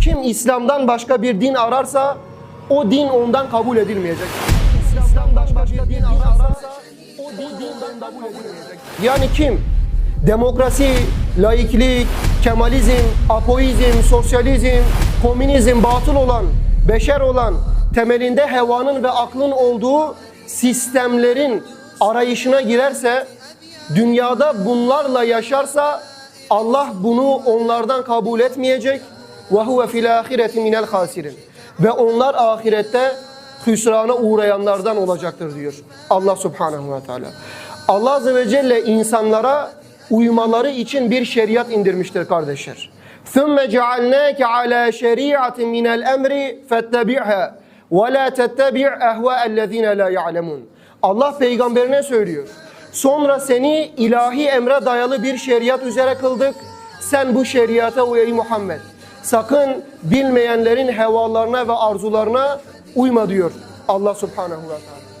Kim İslam'dan başka bir din ararsa o din ondan kabul edilmeyecek. İslam'dan başka bir din ararsa o din ondan kabul edilmeyecek. Yani kim demokrasi, laiklik, kemalizm, apoizm, sosyalizm, komünizm batıl olan, beşer olan, temelinde hevanın ve aklın olduğu sistemlerin arayışına girerse, dünyada bunlarla yaşarsa Allah bunu onlardan kabul etmeyecek ve huve fil ahireti minel hasirin. Ve onlar ahirette hüsrana uğrayanlardan olacaktır diyor Allah Subhanahu ve Teala. Allah Azze ve Celle insanlara uymaları için bir şeriat indirmiştir kardeşler. ثُمَّ جَعَلْنَاكَ عَلَى شَرِيعَةٍ مِنَ الْأَمْرِ فَاتَّبِعْهَا وَلَا تَتَّبِعْ أَهْوَاءَ الَّذ۪ينَ لَا يَعْلَمُونَ Allah peygamberine söylüyor. Sonra seni ilahi emre dayalı bir şeriat üzere kıldık. Sen bu şeriata uy ey Muhammed. Sakın bilmeyenlerin hevalarına ve arzularına uyma diyor Allah subhanahu ve teala.